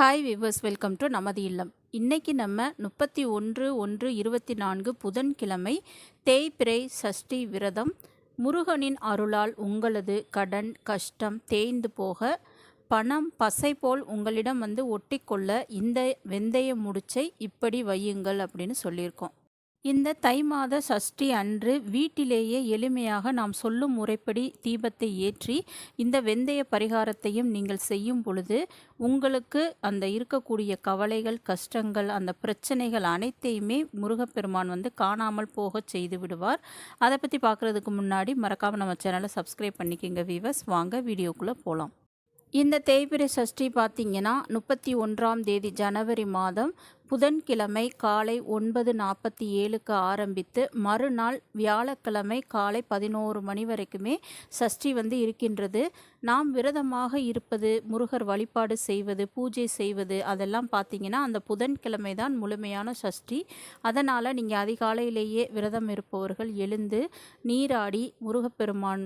Hi viewers welcome to நமது இல்லம். இன்றைக்கி நம்ம முப்பத்தி ஒன்று ஒன்று இருபத்தி நான்கு புதன்கிழமை தேய்பிரை சஷ்டி விரதம். முருகனின் அருளால் உங்களது கடன் கஷ்டம் தேய்ந்து போக பணம் பசை போல் உங்களிடம் வந்து ஒட்டிக்கொள்ள இந்த வெந்தய முடிச்சை இப்படி வையுங்கள் அப்படின்னு சொல்லியிருக்கோம். இந்த தை மாத சஷ்டி அன்று வீட்டிலேயே எளிமையாக நாம் சொல்லும் முறைப்படி தீபத்தை ஏற்றி இந்த வெந்தய பரிகாரத்தையும் நீங்கள் செய்யும் பொழுது உங்களுக்கு அந்த இருக்கக்கூடிய கவலைகள் கஷ்டங்கள் அந்த பிரச்சனைகள் அனைத்தையுமே முருகப்பெருமான் வந்து காணாமல் போக செய்து விடுவார். அதை பற்றி பார்க்குறதுக்கு முன்னாடி மறக்காமல் நம்ம சேனலை சப்ஸ்கிரைப் பண்ணிக்கோங்க வீவர்ஸ் வாங்க வீடியோக்குள்ளே போகலாம் இந்த தேய்பிரை சஷ்டி பார்த்திங்கன்னா முப்பத்தி ஒன்றாம் தேதி ஜனவரி மாதம் புதன்கிழமை காலை ஒன்பது நாற்பத்தி ஏழுக்கு ஆரம்பித்து மறுநாள் வியாழக்கிழமை காலை பதினோரு மணி வரைக்குமே சஷ்டி வந்து இருக்கின்றது. நாம் விரதமாக இருப்பது முருகர் வழிபாடு செய்வது பூஜை செய்வது அதெல்லாம் பார்த்தீங்கன்னா அந்த புதன்கிழமை தான் முழுமையான சஷ்டி. அதனால் நீங்கள் அதிகாலையிலேயே விரதம் இருப்பவர்கள் எழுந்து நீராடி முருகப்பெருமான்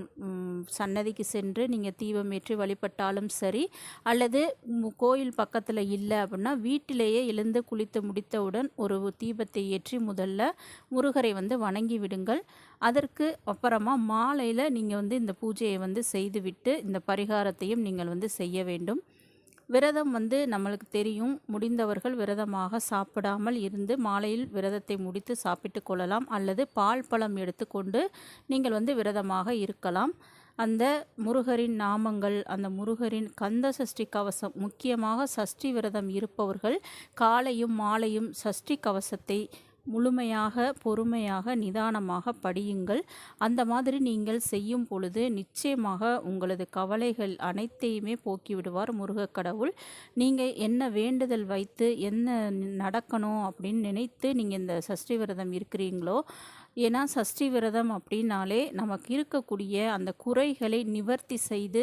சன்னதிக்கு சென்று நீங்கள் தீபம் ஏற்றி வழிபட்டாலும் சரி அல்லது கோயில் பக்கத்தில் இல்லை அப்படின்னா வீட்டிலேயே எழுந்து குளித்து குளித்து முடித்தவுடன் ஒரு தீபத்தை ஏற்றி முதல்ல முருகரை வந்து வணங்கி விடுங்கள். அதற்கு அப்புறமா மாலையில் நீங்கள் வந்து இந்த பூஜையை வந்து செய்துவிட்டு இந்த பரிகாரத்தையும் நீங்கள் வந்து செய்ய வேண்டும். விரதம் வந்து நம்மளுக்கு தெரியும் முடிந்தவர்கள் விரதமாக சாப்பிடாமல் இருந்து மாலையில் விரதத்தை முடித்து சாப்பிட்டு கொள்ளலாம். அல்லது பால் பழம் எடுத்துக்கொண்டு நீங்கள் வந்து விரதமாக இருக்கலாம். அந்த முருகரின் நாமங்கள் அந்த முருகரின் கந்த சஷ்டி கவசம் முக்கியமாக சஷ்டி விரதம் இருப்பவர்கள் காலையும் மாலையும் சஷ்டி கவசத்தை முழுமையாக பொறுமையாக நிதானமாக படியுங்கள். அந்த மாதிரி நீங்கள் செய்யும் பொழுது நிச்சயமாக உங்களது கவலைகள் அனைத்தையுமே போக்கிவிடுவார் முருகக்கடவுள் நீங்கள் என்ன வேண்டுதல் வைத்து என்ன நடக்கணும் அப்படின்னு நினைத்து நீங்கள் இந்த சஷ்டி விரதம் இருக்கிறீங்களோ ஏன்னா சஷ்டி விரதம் அப்படின்னாலே நமக்கு இருக்கக்கூடிய அந்த குறைகளை நிவர்த்தி செய்து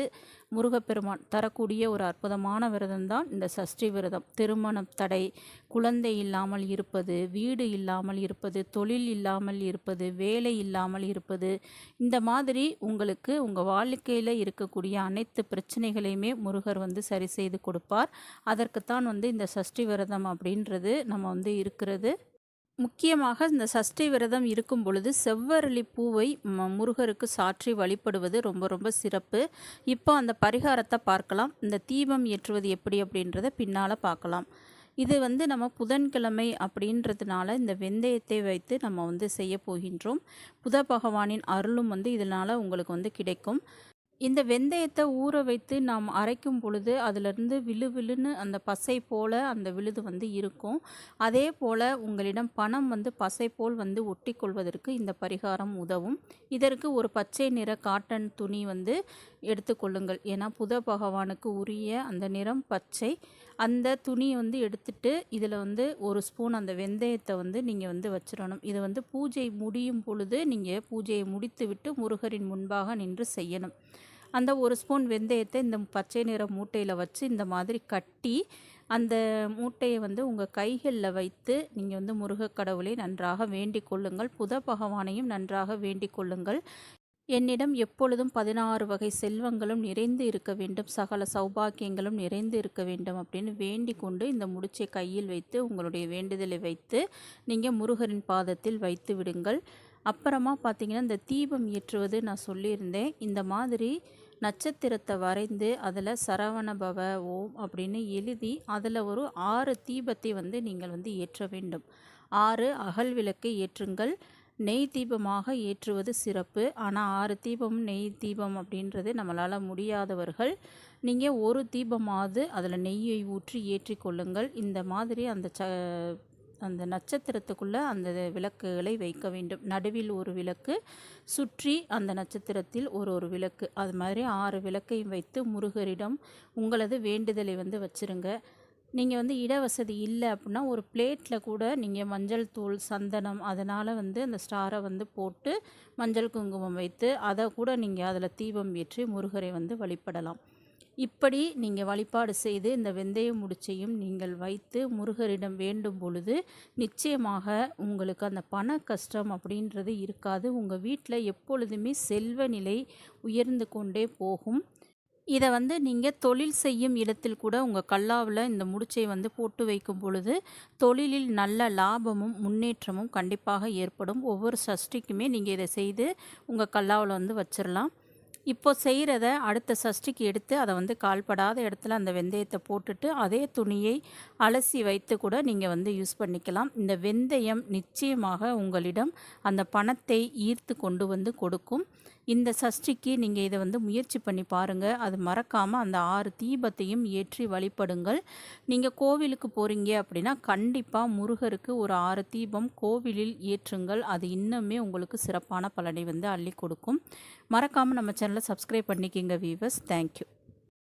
முருகப்பெருமான் தரக்கூடிய ஒரு அற்புதமான விரதம் தான் இந்த சஷ்டி விரதம். திருமணம் தடை குழந்தை இல்லாமல் இருப்பது வீடு இல்லாமல் இருப்பது தொழில் இல்லாமல் இருப்பது வேலை இல்லாமல் இருப்பது இந்த மாதிரி உங்களுக்கு உங்கள் வாழ்க்கையில் இருக்கக்கூடிய அனைத்து பிரச்சனைகளையுமே முருகர் வந்து சரி செய்து கொடுப்பார். அதற்குத்தான் வந்து இந்த சஷ்டி விரதம் அப்படின்றது நம்ம வந்து இருக்கிறது. முக்கியமாக இந்த சஷ்டி விரதம் இருக்கும் பொழுது செவ்வரளி பூவை முருகருக்கு சாற்றி வழிபடுவது ரொம்ப ரொம்ப சிறப்பு. இப்போ அந்த பரிகாரத்தை பார்க்கலாம். இந்த தீபம் ஏற்றுவது எப்படி அப்படின்றத பின்னால் பார்க்கலாம். இது வந்து நம்ம புதன்கிழமை அப்படின்றதுனால இந்த வெந்தயத்தை வைத்து நம்ம வந்து செய்ய போகின்றோம். புத பகவானின் அருளும் வந்து இதனால் உங்களுக்கு வந்து கிடைக்கும். இந்த வெந்தயத்தை ஊற வைத்து நாம் அரைக்கும் பொழுது அதிலிருந்து விழு விழுன்னு அந்த பசை போல் அந்த விழுது வந்து இருக்கும். அதே போல் உங்களிடம் பணம் வந்து பசை போல் வந்து ஒட்டி கொள்வதற்கு இந்த பரிகாரம் உதவும். இதற்கு ஒரு பச்சை நிற காட்டன் துணி வந்து எடுத்துக்கொள்ளுங்கள் ஏன்னா புத பகவானுக்கு உரிய அந்த நிறம் பச்சை. அந்த துணியை வந்து எடுத்துட்டு இதில் வந்து ஒரு ஸ்பூன் அந்த வெந்தயத்தை வந்து நீங்கள் வந்து வச்சிடணும். இதை வந்து பூஜை முடியும் பொழுது நீங்கள் பூஜையை முடித்துவிட்டு முருகரின் முன்பாக நின்று செய்யணும். அந்த ஒரு ஸ்பூன் வெந்தயத்தை இந்த பச்சை நிற மூட்டையில் வச்சு இந்த மாதிரி கட்டி அந்த மூட்டையை வந்து உங்கள் கைகளில் வைத்து நீங்கள் வந்து முருகக்கடவுளை நன்றாக வேண்டிக் கொள்ளுங்கள். புத பகவானையும் நன்றாக வேண்டிக் கொள்ளுங்கள். என்னிடம் எப்பொழுதும் பதினாறு வகை செல்வங்களும் நிறைந்து இருக்க வேண்டும். சகல சௌபாக்கியங்களும் நிறைந்து இருக்க வேண்டும் அப்படின்னு வேண்டி கொண்டு இந்த முடிச்சை கையில் வைத்து உங்களுடைய வேண்டுதலை வைத்து நீங்கள் முருகரின் பாதத்தில் வைத்து விடுங்கள். அப்புறமா பார்த்தீங்கன்னா இந்த தீபம் ஏற்றுவது நான் சொல்லியிருந்தேன். இந்த மாதிரி நட்சத்திரத்தை வரைந்து அதில் சரவணபவ ஓம் அப்படின்னு எழுதி அதில் ஒரு ஆறு தீபத்தை வந்து நீங்கள் வந்து ஏற்ற வேண்டும். ஆறு அகல் விளக்கை ஏற்றுங்கள். நெய் தீபமாக ஏற்றுவது சிறப்பு. ஆனால் ஆறு தீபம் நெய் தீபம் அப்படின்றது நம்மளால் முடியாதவர்கள் நீங்கள் ஒரு தீபமாவது அதில் நெய்யை ஊற்றி ஏற்றி கொள்ளுங்கள். இந்த மாதிரி அந்த ச அந்த நட்சத்திரத்துக்குள்ளே அந்த விளக்குகளை வைக்க வேண்டும். நடுவில் ஒரு விளக்கு சுற்றி அந்த நட்சத்திரத்தில் ஒரு ஒரு விளக்கு. அது மாதிரி ஆறு விளக்கையும் வைத்து முருகரிடம் உங்களது வேண்டுதலை வந்து வச்சுருங்க. நீங்கள் வந்து இட வசதி இல்லை அப்படின்னா ஒரு பிளேட்டில் கூட நீங்கள் மஞ்சள் தூள் சந்தனம் அதனால் வந்து அந்த ஸ்டாரை வந்து போட்டு மஞ்சள் குங்குமம் வைத்து அதை கூட நீங்கள் அதில் தீபம் ஏற்றி முருகரை வந்து வழிபடலாம். இப்படி நீங்கள் வழிபாடு செய்து இந்த வெந்தய முடிச்சையும் நீங்கள் வைத்து முருகரிடம் வேண்டும் பொழுது நிச்சயமாக உங்களுக்கு அந்த பண கஷ்டம் அப்படின்றது இருக்காது. உங்கள் வீட்டில் எப்பொழுதுமே செல்வ நிலை உயர்ந்து கொண்டே போகும். இதை வந்து நீங்கள் தொழில் செய்யும் இடத்தில் கூட உங்கள் கல்லாவில் இந்த முடிச்சை வந்து போட்டு வைக்கும் பொழுது தொழிலில் நல்ல லாபமும் முன்னேற்றமும் கண்டிப்பாக ஏற்படும். ஒவ்வொரு சஷ்டிக்குமே நீங்கள் இதை செய்து உங்கள் கல்லாவில் வந்து வச்சிடலாம் இப்போ செய்கிறத அடுத்த சஷ்டிக்கு எடுத்து அதை வந்து கால்படாத இடத்துல அந்த வெந்தயத்தை போட்டுட்டு அதே துணியை அலசி வைத்து கூட நீங்கள் வந்து யூஸ் பண்ணிக்கலாம். இந்த வெந்தயம் நிச்சயமாக உங்களிடம் அந்த பணத்தை ஈர்த்து கொண்டு வந்து கொடுக்கும். இந்த சஷ்டிக்கு நீங்கள் இதை வந்து முயற்சி பண்ணி பாருங்கள் அது மறக்காமல் அந்த ஆறு தீபத்தையும் ஏற்றி வழிபடுங்கள். நீங்கள் கோவிலுக்கு போகிறீங்க அப்படின்னா கண்டிப்பாக முருகருக்கு ஒரு ஆறு தீபம் கோவிலில் ஏற்றுங்கள். அது இன்னுமே உங்களுக்கு சிறப்பான பலனை வந்து அள்ளி கொடுக்கும். மறக்காமல் நம்ம சேனலை சப்ஸ்கிரைப் பண்ணிக்கிங்க வீவர்ஸ் தேங்க்யூ